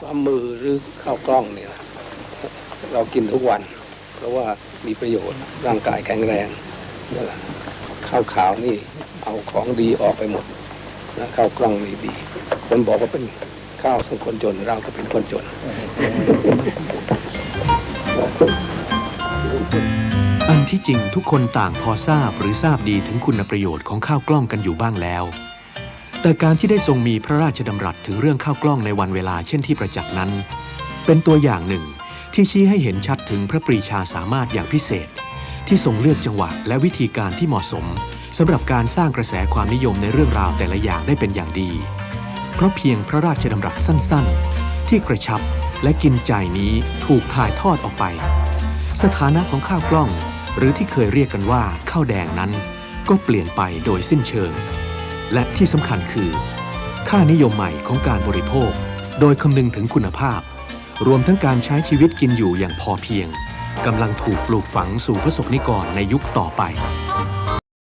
ซ้อมมือหรือข้าวกล้องเนี่ยนะเรากินทุกวัน เพราะว่ามีประโยชน์ร่างกายแข็งแรงนี่แหละข้าวขาวนี่เอาของดีออกไปหมดนะข้าวกล้องนี่ดี คนบอกว่าเป็นข้าวของคนจนเราก็เป็นคนจนอันที่จริงทุกคนต่างพอทราบหรือทราบดีถึงคุณประโยชน์ของข้าวกล้องกันอยู่บ้างแล้ว แต่การที่ได้ทรงมีพระราชดำรัสถึงเรื่องข้าวกล้องในวันเวลาเช่นที่ประจักษ์นั้น เป็นตัวอย่างหนึ่งที่ชี้ให้เห็นชัดถึงพระปรีชาสามารถอย่างพิเศษ ที่ทรงเลือกจังหวะและวิธีการที่เหมาะสมสำหรับการสร้างกระแสความนิยมในเรื่องราวแต่ละอย่างได้เป็นอย่างดี เพราะเพียงพระราชดำรัสสั้นๆ ที่กระชับและกินใจนี้ถูกถ่ายทอดออกไป สถานะของข้าวกล้อง หรือที่เคยเรียกกันว่าข้าวแดงนั้น ก็เปลี่ยนไปโดยสิ้นเชิง และที่สำคัญคือ ค่านิยมใหม่ของการบริโภค โดยคำนึงถึงคุณภาพ รวมทั้งการใช้ชีวิตกินอยู่อย่างพอเพียงกำลังถูกปลูกฝังสู่พระสงฆ์นิกรในยุคต่อไป